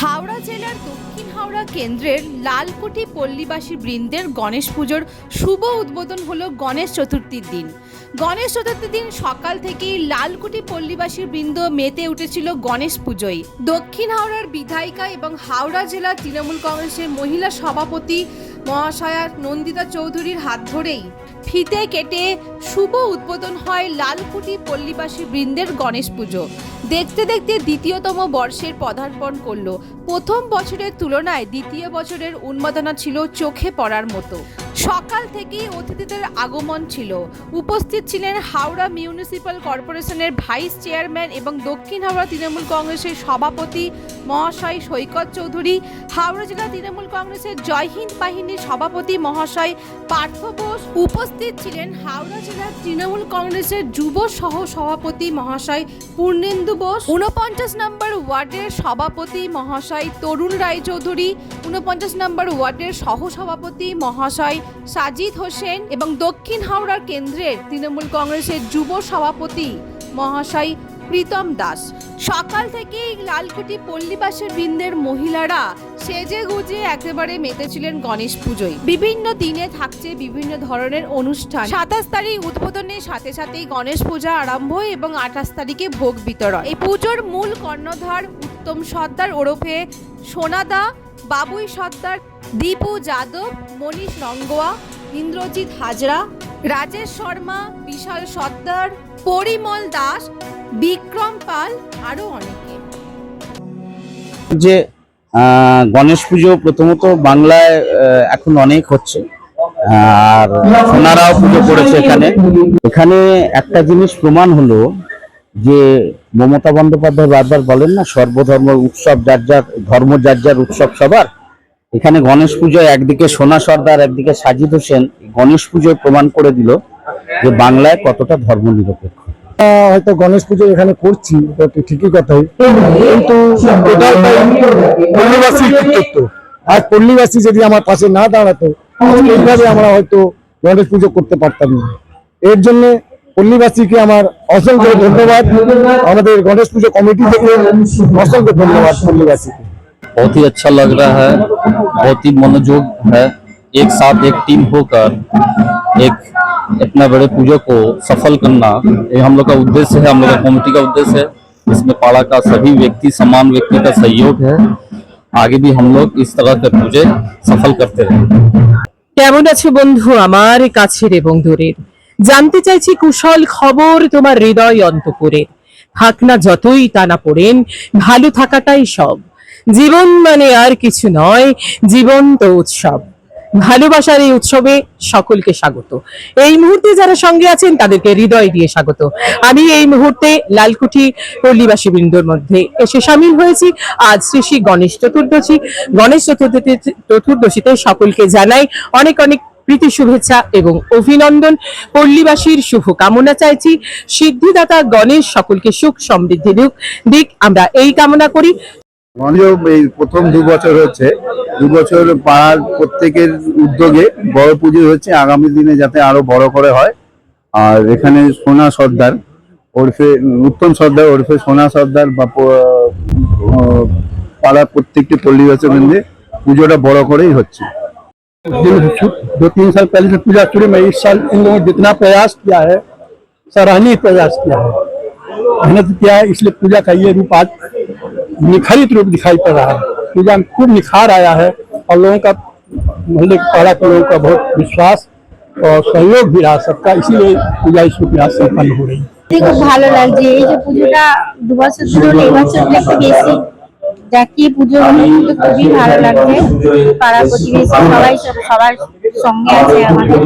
হাওড়া জেলার দক্ষিণ হাওড়া কেন্দ্রের লালকুটি পল্লীবাসী বৃন্দের গণেশ পুজোর শুভ উদ্বোধন হলো গণেশ চতুর্থীর দিন। গণেশ চতুর্থীর দিন সকাল থেকেই লালকুটি পল্লীবাসী বৃন্দ মেতে উঠেছিল গণেশ পুজোয়। দক্ষিণ হাওড়ার বিধায়িকা এবং হাওড়া জেলা তৃণমূল কংগ্রেসের মহিলা সভাপতি মহাশয়া নন্দিতা চৌধুরীর হাত ধরেই ফিতে কেটে শুভ উদ্বোধন হয় লালকুটি পল্লীবাসী বৃন্দের গণেশ পুজো। দেখতে দেখতে দ্বিতীয়তম বর্ষের পদার্পণ করল। প্রথম বছরের তুলনায় দ্বিতীয় বছরের উন্মাদনা ছিল চোখে পড়ার মতো। সকাল থেকেই অতিথিদের আগমন ছিল। উপস্থিত ছিলেন হাওড়া মিউনিসিপ্যাল কর্পোরেশনের ভাইস চেয়ারম্যান এবং দক্ষিণ হাওড়া তৃণমূল কংগ্রেসের সভাপতি মহাশয় সৈকত চৌধুরী, হাওড়া জেলা তৃণমূল কংগ্রেসের জয়হিন্দ বাহিনীর সভাপতি মহাশয় পার্থ বোস। উপস্থিত ছিলেন হাওড়া জেলার তৃণমূল কংগ্রেসের যুব সহ সভাপতি মহাশয় পূর্ণেন্দু বোস। উনপঞ্চাশ নম্বর ওয়ার্ডের সভাপতি মহাশয় তরুণ রায়চৌধুরী উনপঞ্চাশ নম্বর ওয়ার্ডের সহ সভাপতি মহাশয় সাজিদ হোসেন এবং দক্ষিণ হাওড়ার কেন্দ্রের তৃণমূল কংগ্রেসের যুব সভাপতি মহাশয় প্রীতম দাস। সকাল থেকেই লালকুটি পল্লীবাসের বৃন্দের মহিলারা সেজে গুজে একেবারে মেতেছিলেন গণেশ পুজোয়। বিভিন্ন দিনে থাকছে বিভিন্ন ধরনের অনুষ্ঠান। সাতাশ তারিখ উদ্বোধনের সাথে সাথেই গণেশ পূজা আরম্ভ এবং আঠাশ তারিখে ভোগ বিতরণ। এই পুজোর মূল কর্ণধার উত্তম সর্দার ওরফে সোনাদা বাবুই সর্দার, দীপু যাদব, মনীষ রঙ্গোয়া ইন্দ্রজিৎ হাজরা, রাজেশ শর্মা, বিশাল সর্দার, পরিমল দাস, বিক্রম পাল আরও অনেকে। যে গণেশ পুজো প্রথমত বাংলায় এখন অনেক হচ্ছে। আর সোনারাও পুজো করেছে এখানে। এখানে একটা জিনিস প্রমাণ হলো যে মমতা বন্দ্যোপাধ্যায় বারবার বলেন না সর্বধর্ম উৎসব যার যার ধর্ম যার যার উৎসব সবার এখানে গণেশ পুজো একদিকে সোনা সর্দার একদিকে সাজিদ হোসেন গণেশ পুজো প্রমাণ করে দিল যে বাংলায় কতটা ধর্ম নিরপেক্ষ। আহ, হয়তো গণেশ পুজো এখানে করছি ঠিকই কথাই। কিন্তু পল্লীবাসীর কৃতিত্ব আজ পল্লীবাসী যদি আমার পাশে না দাঁড়াতো এইভাবে আমরা হয়তো গণেশ পুজো করতে পারতাম না। এর জন্য পল্লীবাসীকে আমার অসংখ্য ধন্যবাদ আমাদের গণেশ পুজো কমিটি থেকে অসংখ্য ধন্যবাদ পল্লীবাসীকে बहुत ही अच्छा लग रहा है बहुत ही मनोयोग है एक साथ एक टीम होकर एक इतना बड़े पूजा को सफल करना ये हम लोग का उद्देश्य है हम लोग का कमेटी का उद्देश्य है इसमें पाड़ा का सभी व्यक्ति समान व्यक्ति का सहयोग है आगे भी हम लोग इस तरह के पूजे सफल करते रहें কেমন আছো বন্ধু আমার কাছের এবং দূরের জানতে চাইছি কুশল খবর তোমার হৃদয় অন্তপুরে। থাক না যতই টানা পড়েন, ভালো থাকাটাই সব। জীবন মানে আর কিছু নয়, জীবন্ত উৎসব। ভালোবাসার এই উৎসবে সকলকে স্বাগত। এই মুহূর্তে যারা সঙ্গে আছেন, তাদেরকে হৃদয় দিয়ে স্বাগত। আমি এই মুহূর্তে লালকুঠি পল্লীবাসী বৃন্দর মধ্যে এসে সামিল হয়েছি। আজ শ্রী শ্রী গণেশ চতুর্দশী। গণেশ চতুর্দশী চতুর্দশীতে সকলকে জানাই অনেক অনেক প্রীতি শুভেচ্ছা এবং অভিনন্দন। পল্লীবাসীর শুভ কামনা চাইছি। সিদ্ধিদাতা গণেশ সকলকে সুখ সমৃদ্ধি দিক দিক। আমরা এই কামনা করি। এই প্রথম দু বছর হচ্ছে, দু বছর পাড়ার প্রত্যেকের উদ্যোগে বড় পুজো হচ্ছে। আগামী দিনে যাতে আরও বড় করে হয়। আর এখানে সোনা সর্দার ওরফে, উত্তম সর্দার ওরফে সোনা সর্দার বা পাড়ার প্রত্যেকটি পল্লীবাসী বৃন্দে পুজোটা বড় করেই হচ্ছে। दो तीन साल पहले से पूजा शुरू में इस साल इन लोगों ने जितना प्रयास किया है सराहनीय प्रयास किया है मेहनत किया है इसलिए पूजा का ये रूप आज निखरित रूप दिखाई पड़ रहा है पूजा में खूब निखार आया है और लोगों का मोहल्ले के पाड़ा के लोगों का बहुत विश्वास और सहयोग भी रहा सबका इसीलिए पूजा इस रूप में आज संपन्न हो रही है খুব ভালো লাগছে এই যে পুজোটা দু বছর ধরে এই বছর একটু বেশি দেখি পুজো কিন্তু খুবই ভালো লাগছে। পাড়া প্রতিবেশী সবাই সব- সবার সঙ্গে আছে আমাদের।